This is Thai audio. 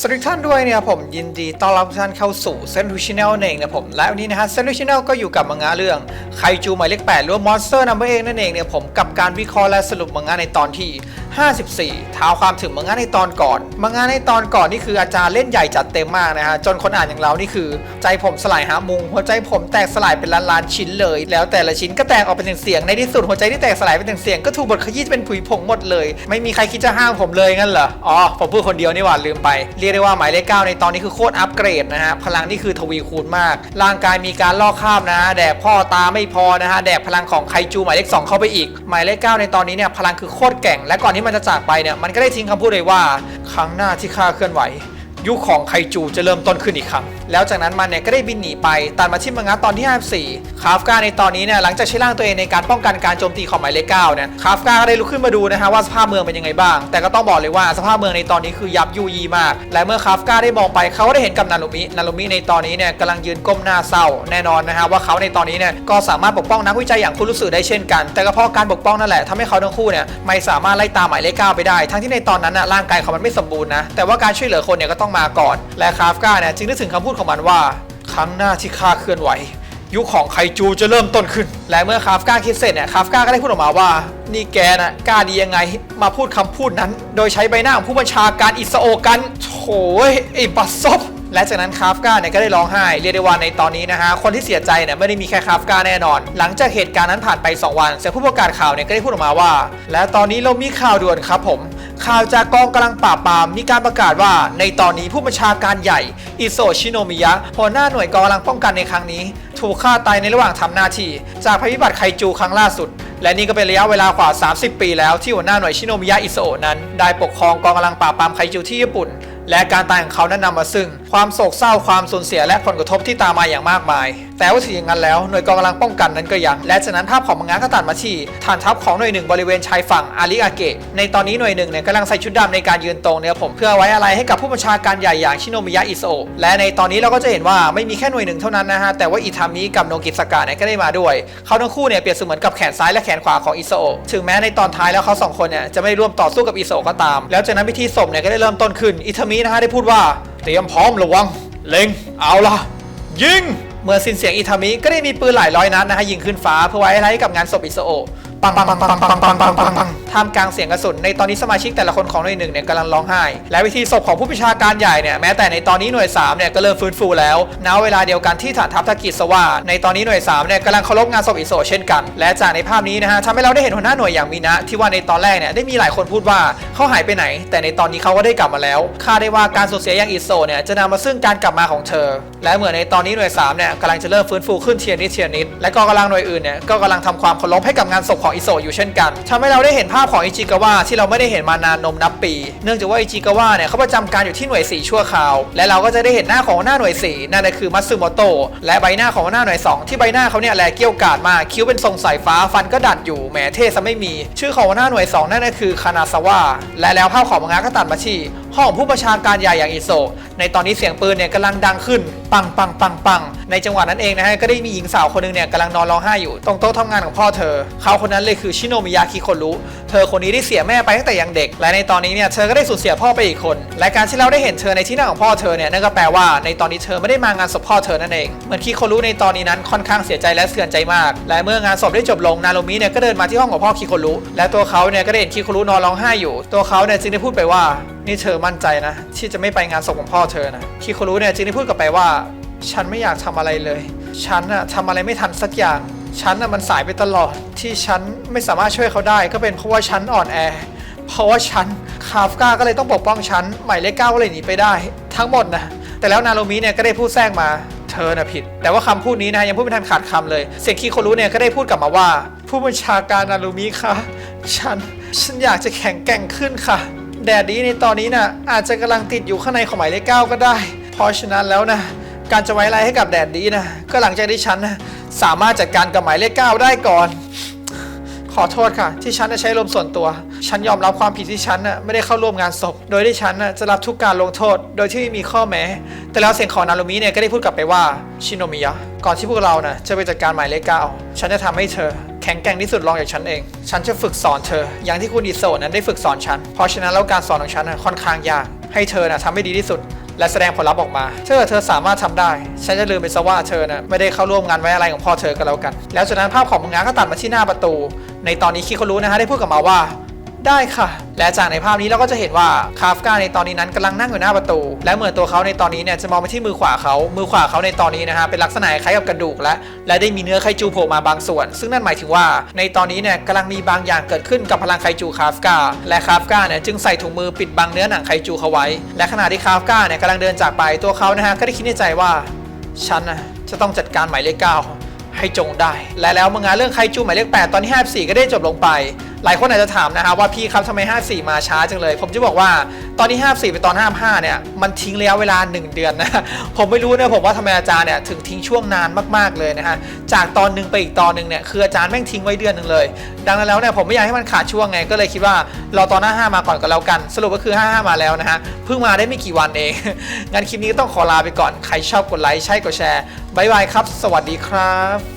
สวัสดีท่านด้วยเนี่ยผมยินดีต้อนรับท่านเข้าสู่เซนทูชิแนลเองนะผมและวันนี้นะฮะเซนทูชิแนลก็อยู่กับมังงะเรื่องไคจูหมายเลข8หรือว่ามอนสเตอร์นัมเบอร์เองนั่นเองเนี่ยผมกับการวิเคราะห์และสรุปมังงะในตอนที่ 54 ท้าความถึงมังงะในตอนก่อน มังงะในตอนก่อนนี่คืออาจารย์เล่นใหญ่จัดเต็มมากนะฮะจนคนอ่านอย่างเรานี่คือ ใจผมสลายหามุง หัวใจผมแตกสลายเป็นล้านล้านชิ้นเลย แล้วแต่ละชิ้นก็แตกออกเป็นเสียงในที่สุดหัวใจที่แตกสลายเป็นเสียงก็ถูกบดขยี้เป็นผุยผงหมดเลย ไม่มีใครคิดจะห้ามผมเลยงั้นเหรออ๋อผมพูดคนเดียวนี่หว่าลืมไปรียกได้ว่าหมายเลขเก้าในตอนนี้คือโคตรอัปเกรดนะฮะพลังนี่คือทวีคูณมาก ร่างกายมีการลอกคราบนะฮะแดกพ่อตาไม่พอนะฮะแดกพลังของไคจูหมายเลขสองเข้าไปอีก หมายเลขเก้าในตอนนี้เนี่ยพลังคือโคตรแก่ง และก่อนที่มันจะจากไปเนี่ยมันก็ได้ทิ้งคำพูดเลยว่า ครั้งหน้าที่ข้าเคลื่อนไหว ยุคของไคจูจะเริ่มต้นขึ้นอีกครั้ง แล้วจากนั้นมันเนี่ยก็ได้บินหนีไปตัดมาที่มังงะตอนที่ 54 คาฟกาในตอนนี้เนี่ยหลังจากใช้ร่างตัวเองในการป้องกันการโจมตีของหมายเลขเก้าเนี่ยคาฟกาก็ได้ลุกขึ้นมาดูนะฮะว่าสภาพเมืองเป็นยังไงบ้าง แต่ก็ต้องบอกเลยว่าสภาพเมืองในตอนนี้คือยับยุยีมาก และเมื่อคาฟกาได้มองไปเขาก็ได้เห็นกับนารุมินารุมิในตอนนี้เนี่ยกำลังยืนก้มหน้าเศร้าแน่นอนนะฮะว่าเขาในตอนนี้เนี่ยก็สามารถปกป้องนักวิจัยอย่างคุณรู้สึกได้เช่นกัน แต่ก็เพราะการปกป้องนั่นแหละทำให้เขาทั้งคู่เนี่ยไม่สามารถไล่ตามหมายเลขเก้าไปได้ ทั้งที่ในตอนนั้นน่ะร่างกายเขามันไม่สมบูรณ์นะแต่ว่าการช่วยเหลือคนเนี่ยก็ต้องมาก่อน และคาฟกาเนี่ยจึงนึกถึงคำพูดของมันว่า ครั้งหน้าที่ข้าเคลื่อนไหว ยุคของไคจูจะเริ่มต้นขึ้น และเมื่อคาฟกาคิดเสร็จเนี่ยคาฟกาก็ได้พูดออกมาว่า นี่แกนะกล้าดียังไง มาพูดคำพูดนั้น โดยใช้ใบหน้าของผู้บัญชาการอิสโอกันโถยไอ้บัสซบและจากนั้นคาฟกาเนี่ยก็ได้ร้องไห้เรียกได้ว่าในตอนนี้นะฮะคนที่เสียใจเนี่ยไม่ได้มีแค่คาฟกาแน่นอน หลังจากเหตุการณ์นั้นผ่านไป 2 วันเสียผู้ประกาศข่าวเนี่ยก็ได้พูดออกมาว่า และตอนนี้เรามีข่าวด่วนครับผม ข่าวจากกองกำลังปราบปรามมีการประกาศว่า ในตอนนี้ผู้บัญชาการใหญ่ อิโซชิโนมิยะหัวหน้าหน่วยกองกำลังป้องกันในครั้งนี้ ถูกฆ่าตายในระหว่างทำหน้าที่ จากภัยพิบัติไคจูครั้งล่าสุด และนี่ก็เป็นระยะเวลากว่า 30 ปีแล้วที่หัวหน้าหน่วยชิโนมิยะอิโซนั้นได้ปกครองกองกำลังปราบปรามไคจูที่ญี่ปุ่น และการตายของเขานั้นนำมาซึ่ง ความโศกเศร้าความสูญเสียและผลกระทบที่ตามมาอย่างมากมาย แต่ว่าถึงอย่างนั้นแล้วหน่วยกองกำลังป้องกันนั้นก็ยัง และจากนั้นภาพของมังงะก็ตัดมาที่ฐานทัพของหน่วยหนึ่งบริเวณชายฝั่งอาริอาเกะในตอนนี้หน่วยหนึ่งเนี่ยกำลังใส่ชุดดำในการยืนตรงเนี่ยผมเพื่อไว้อะไรให้กับผู้บัญชาการใหญ่อย่างชิโนมิยะอิโซะและในตอนนี้เราก็จะเห็นว่าไม่มีแค่หน่วยหนึ่งเท่านั้นนะฮะแต่ว่าอิทามิกับโนกิสกะเนี่ยก็ได้มาด้วย เขาทั้งคู่เนี่ยเปรียบเสมือนกับแขนซ้ายและแขนขวาของอิโซะถึงแม้ในตอนท้ายแล้วเขาสองคนเนี่ยจะไม่ร่วมต่อสู้กับอิโซะก็ตาม แล้วจากนั้นพิธีศพเนี่ยก็ได้เริ่มต้นขึ้นอิทามินะฮะได้พูดว่า เตรียมพร้อมระวัง เล็ง เอาล่ะยิง เมื่อสิ้นเสียงอิทามิก็ได้มีปืนหลายร้อยนัดนะฮะยิงขึ้นฟ้าเพื่อไว้อะไรให้กับงานศพอิโซโอะ ปังปังปังปังปังปังปังปังปังท่ามกลางเสียงกระสุนในตอนนี้สมาชิกแต่ละคนของหน่วยหนึ่งเนี่ยกำลังร้องไห้ และวิธีศพของผู้พิชาการใหญ่เนี่ยแม้แต่ในตอนนี้หน่วย3เนี่ยก็เริ่มฟื้นฟูแล้วณเวลาเดียวกันที่ฐานทัพทากิสว่า ในตอนนี้หน่วย3เนี่ยกำลังเคารพงานศพอิโซเช่นกัน และจากในภาพนี้นะฮะทำให้เราได้เห็นหัวหน้าหน่วยอย่างมีนะที่ว่าในตอนแรกเนี่ยได้มีหลายคนพูดว่าเขาหายไปไหน แต่ในตอนนี้เขาก็ได้กลับมาแล้วคาดได้ว่าการสูญเสียอย่างอิโซเนี่ยจะนำมาซึ่งการกลับมาของเธอ และเหมือนในตอนนี้หน่วย3เนี่ยกำลังจะเริ่มฟื้นฟูขึ้นเทียนิดเทียนิดและกองกำลังหน่วยอื่นเนี่ยก็กำลังทำความเคารพให้กับงานศพของอิโซะอยู่เช่นกันทำให้เราได้เห็นภาพของอิจิกาวะที่เราไม่ได้เห็นมานานนมนับปี เนื่องจากว่าอิจิกาวะเนี่ยเขาประจำการอยู่ที่หน่วย 4 ชั่วคราว และเราก็จะได้เห็นหน้าของหน้าหน่วย 4 นั่นก็คือมัตสึโมโตะและใบหน้าของหน้าหน่วย 2 ที่ใบหน้าเขาเนี่ยแลเกี้ยวกาดมากคิ้วเป็นทรงสายฟ้าฟันก็ดัดอยู่แหมเท่ซะไม่มี ชื่อของหัวหน้าหน่วย 2 นั่นก็คือคานาซาวะและแล้วภาพของมังงะก็ตัดมาที่ ห้อของผู้ประชาการใหญ่อย่างอิโซในตอนนี้เสียงปืนเนี่ยกำลังดังขึ้น ปังปังปังปังในจังหวะนั้นเองนะฮะก็ได้มีหญิงสาวคนหนึงเนี่ยกำลังนอนร้องไห้อยู่ตรงโต๊ะทำงานของพ่อเธอ เขาคนนั้นเลยคือชิโนมิยาคิโครุเธอคนนี้ได้เสียแม่ไปตั้งแต่ยังเด็ก และในตอนนี้เนี่ยเธอก็ได้สูญเสียพ่อไปอีกคน และการที่เราได้เห็นเธอในที่นั่งของพ่อเธอเนี่ยนั่นก็แปลว่าในตอนนี้เธอไม่ได้มางานศพพ่อเธอนั่นเองเหมือนคิโครุในตอนนี้นั้นค่อนข้างเสียใจและเสื่อนใจมาก และเมื่องานศพได้จบลงนารุมิเนี่ยก็เดินมาที่ห้องของพ่อคิโครุและตัวเขาเนี่ยก็ได้เห็นคิโครุนอนร้องไห้อยู่ ตัวเขาเนี่ยจึงได้พูดไปว่า นี่เธอมั่นใจนะ ที่จะไม่ไปงานศพของพ่อเธอนะคิโครุเนี่ยจึงได้พูดกลับไปว่า ฉันไม่อยากทำอะไรเลย ฉันน่ะทำอะไรไม่ทันสักอย่าง ฉันน่ะมันสายไปตลอด ที่ฉันไม่สามารถช่วยเขาได้ ก็เป็นเพราะว่าฉันอ่อนแอ เพราะว่าฉันคาฟกาก็เลยต้องปกป้องฉันหมายเลขเก้าก็เลยหนีไปได้ ทั้งหมดนะแต่แล้วนาโรมิเนี่ยก็ได้พูดแทรกมาเธอน่ะผิด แต่ว่าคำพูดนี้นะยังพูดไม่ทันขาดคำเลย เซคิโครุเนี่ยก็ได้พูดกลับมาว่า ผู้บัญชาการนารุมิคะฉัน ฉันอยากจะแข็งแกร่งขึ้นค่ะ แดดดีในตอนนี้น่ะอาจจะกำลังติดอยู่ข้างในของหมายเลขเก้าก็ได้ เพราะฉะนั้นแล้วนะ การจะไว้อะไรให้กับแดดดีนะก็หลังจากที่ฉันนะสามารถจัดการกับหมายเลขเก้าได้ก่อน ขอโทษค่ะ ที่ฉันจะใช้ลมส่วนตัว ฉันยอมรับความผิดที่ฉันน่ะไม่ได้เข้าร่วมงานศพ โดยที่ฉันน่ะจะรับทุกการลงโทษ โดยที่ไม่มีข้อแม้ แต่แล้วเสียงของนารุมิเนี่ยก็ได้พูดกลับไปว่าชิโนมิยะก่อนที่พวกเราน่ะจะไปจัดการหมายเลขเก้าฉันจะทำให้เธอ แข็งแกร่งที่สุดรองจากฉันเอง ฉันจะฝึกสอนเธอ อย่างที่คุณอิโซะนั้นได้ฝึกสอนฉัน เพราะฉะนั้นแล้วการสอนของฉันน่ะค่อนข้างยากให้เธอนะทำให้ดีที่สุด และแสดงผลลัพธ์ออกมา เธอเธอสามารถทำได้ ฉันจะลืมไปซะว่าเธอนะไม่ได้เข้าร่วมงานไว้อะไรของพ่อเธอก็แล้วกัน แล้วจากนั้นภาพของมังงะก็ตัดมาที่หน้าประตู ในตอนนี้คิโครู้นะฮะได้พูดกับมาว่า ได้ค่ะ และจากในภาพนี้เราก็จะเห็นว่าคาฟกาในตอนนี้นั้นกำลังนั่งอยู่หน้าประตู และเหมือนตัวเขาในตอนนี้เนี่ยจะมองไปที่มือขวาเขา มือขวาเขาในตอนนี้นะฮะเป็นลักษณะคล้ายกับกระดูกและ และได้มีเนื้อไคจูโผล่มาบางส่วน ซึ่งนั่นหมายถึงว่า ในตอนนี้เนี่ยกำลังมีบางอย่างเกิดขึ้นกับพลังไคจูคาฟกาและคาฟกาเนี่ยจึงใส่ถุงมือปิดบังเนื้อหนังไคจูเขาไว้ และขณะที่คาฟกาเนี่ยกำลังเดินจากไปตัวเขานะฮะก็ได้คิดในใจว่าฉันนะจะต้องจัดการหมายเลขเก้าให้จงได้ และแล้วมังงะเรื่องไคจูหมายเลข8ตอนที่54ก็ได้จบลงไป หลายคนอาจจะถามนะฮะว่าพี่ครับทำไม 54 มาช้าจังเลย ผมจะบอกว่าตอนที่ 54 ไปตอน 55 เนี่ย มันทิ้งระยะเวลา 1 เดือนนะ ผมไม่รู้นะผมว่าทำไมอาจารย์เนี่ยถึงทิ้งช่วงนานมากๆเลยนะฮะ จากตอนหนึ่งไปอีกตอนหนึ่งเนี่ยคืออาจารย์แม่งทิ้งไว้เดือนหนึ่งเลย ดังนั้นแล้วเนี่ยผมไม่อยากให้มันขาดช่วงไง ก็เลยคิดว่ารอตอน55มาก่อนก็แล้วกัน สรุปก็คือ 55 มาแล้วนะฮะ เพิ่งมาได้ไม่กี่วันเองงั้นคลิปนี้ก็ต้องขอลาไปก่อน ใครชอบกดไลค์ ใช่กดแชร์บายบายครับ สวัสดีครับ